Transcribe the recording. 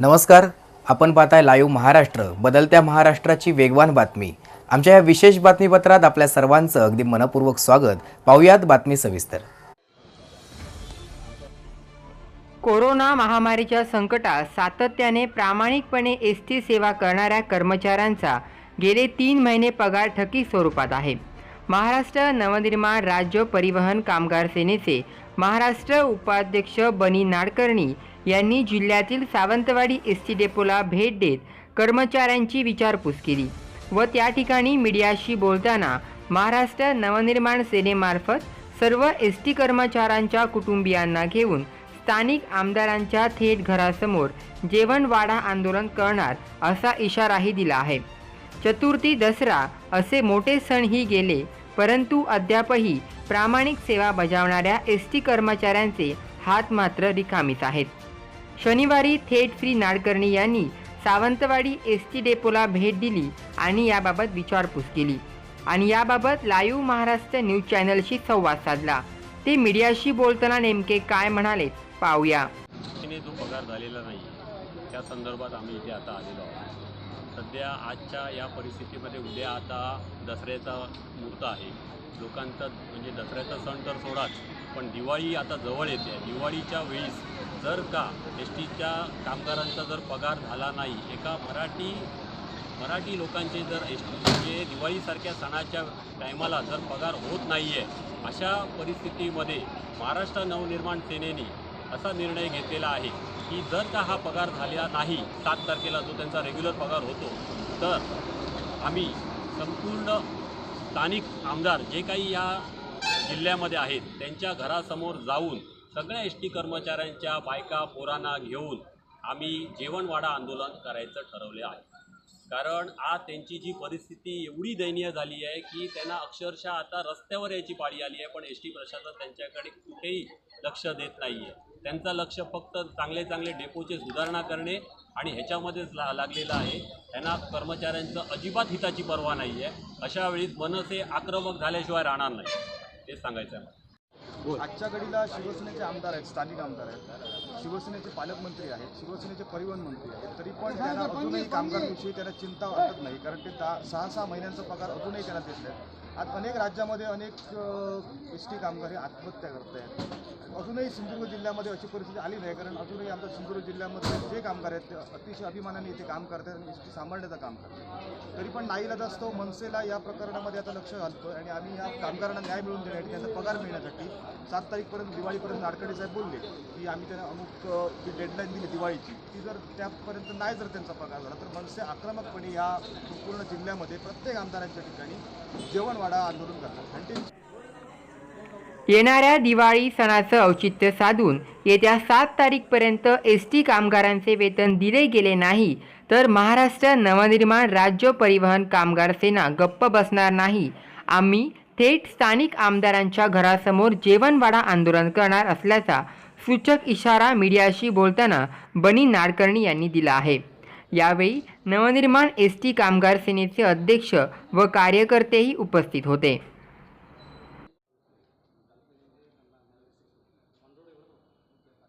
नमस्कार आपण पाहताय लाईव्ह महाराष्ट्र बदलत्या महाराष्ट्राची वेगवान बातमी. आमच्या या विशेष बातमीपत्रात आपल्या सर्वांचं अगदी मनपूर्वक स्वागत. पाहुयात बातमी सविस्तर. कोरोना महामारीच्या संकटात सातत्याने प्रामाणिकपणे एस टी सेवा करणाऱ्या कर्मचाऱ्यांचा गेले तीन महिने पगार थकीत स्वरूपात आहे. महाराष्ट्र नवनिर्माण राज्य परिवहन कामगार सेनेचे महाराष्ट्र उपाध्यक्ष बनी नाडकर्णी यांनी जिल्ह्यातील सावंतवाडी एस टी डेपोला भेट देत कर्मचाऱ्यांची विचारपूस केली व त्या ठिकाणी मीडियाशी बोलताना महाराष्ट्र नवनिर्माण सेनेमार्फत सर्व एस टी कर्मचाऱ्यांच्या कुटुंबियांना घेऊन स्थानिक आमदारांच्या थेट घरासमोर जेवणवाडा आंदोलन करणार असा इशाराही दिला आहे. चतुर्थी दसरा असे मोठे सणही गेले परंतु अद्यापही प्रामाणिक सेवा बजावणाऱ्या एस टी कर्मचाऱ्यांचे हात मात्र रिकामीच आहेत. शनिवारी थेट श्री नाडकर्णी यांनी सावंतवाडी एस टी डेपोला भेट दिली आणि याबाबत विचारपूस केली आणि याबाबत लाईव्ह महाराष्ट्र न्यूज चॅनलशी संवाद साधला. ते मीडियाशी बोलताना नेमके काय म्हणाले पाहूया. जो पगार झालेला नाही त्या संदर्भात आम्ही इथे आता आलेलो आहोत. सध्या आजच्या या परिस्थितीमध्ये उद्या आता दसऱ्याचा मुहूर्त आहे. लोकांचा म्हणजे दसऱ्याचा सण तर सोडाच पण दिवाळी आता जवळ येते. दिवाळीच्या वेळीस जर का एस टीच्या कामगारांचा जर पगार झाला नाही एका मराठी मराठी लोकांचे जर एस टी म्हणजे दिवाळीसारख्या सणाच्या टायमाला जर पगार होत नाही आहे अशा परिस्थितीमध्ये महाराष्ट्र नवनिर्माण सेनेने असा निर्णय घेतलेला आहे की जर का हा पगार झालेला नाही सात तारखेला जो त्यांचा रेग्युलर पगार होतो तर आम्ही संपूर्ण स्थानिक आमदार जे काही या जिल्ह्यामध्ये आहेत त्यांच्या घरासमोर जाऊन सगळ्या एस टी कर्मचाऱ्यांच्या बायका पोरांना घेऊन आम्ही जेवणवाडा आंदोलन करायचं ठरवले आहे. कारण आज त्यांची जी परिस्थिती एवढी दयनीय झाली आहे की त्यांना अक्षरशः आता रस्त्यावर यायची पाळी आली आहे पण एस टी प्रशासन त्यांच्याकडे कुठेही लक्ष देत नाही आहे त्यांचं लक्ष फक्त चांगले चांगले डेपोचे सुधारणा करणे आणि ह्याच्यामध्येच ला लागलेलं आहे. त्यांना कर्मचाऱ्यांचं अजिबात हिताची पर्वा नाही आहे अशा वेळीस मनसे आक्रमक झाल्याशिवाय राहणार नाही. तेच सांगायचं आहे आजच्या घडीला शिवसेनेचे आमदार आहेत स्थानिक आमदार आहेत. शिवसेनेचे पालकमंत्री आहेत शिवसेनेचे परिवहन मंत्री आहेत. तरी पण त्यांना अजूनही कामगारांविषयी त्यांना चिंता वाटत नाही कारण ते दहा सहा सहा महिन्यांचा पगार अजूनही त्यांना देत नाहीत. आज अनेक राज्यामध्ये अनेक एस टी कामगार हे आत्महत्या करत आहेत अजूनही सिंधुदुर्ग जिल्ह्यामध्ये अशी परिस्थिती आली नाही कारण अजूनही आमच्या सिंधुदुर्ग जिल्ह्यामध्ये जे कामगार आहेत ते अतिशय अभिमानाने इथे काम करतात आणि इथे सांभाळण्याचं काम करतात तरी पण नाईलाज असतो मनसेला या प्रकरणामध्ये आता लक्ष घालतो आणि आम्ही या कामगारांना न्याय मिळवून देण्यासाठी त्यांचा पगार मिळण्यासाठी सात तारीखपर्यंत दिवाळीपर्यंत नाडकडे साहेब बोलले की आम्ही त्यांना अमुक जी डेडलाईन दिली दिवाळीची ती जर त्यापर्यंत नाही जर त्यांचा पगार झाला तर मनसे आक्रमकपणे या संपूर्ण जिल्ह्यामध्ये प्रत्येक आमदारांच्या ठिकाणी जेवणवाडा आंदोलन करतात. आणि ते येणाऱ्या दिवाळी सणाचं औचित्य साधून येत्या सात तारीखपर्यंत एस टी कामगारांचे वेतन दिले गेले नाही तर महाराष्ट्र नवनिर्माण राज्य परिवहन कामगार सेना गप्प बसणार नाही. आम्ही थेट स्थानिक आमदारांच्या घरासमोर जेवणवाडा आंदोलन करणार असल्याचा सूचक इशारा मीडियाशी बोलताना बनी नाडकर्णी यांनी दिला आहे. यावेळी नवनिर्माण एस टी कामगार सेनेचे अध्यक्ष व कार्यकर्तेही उपस्थित होते.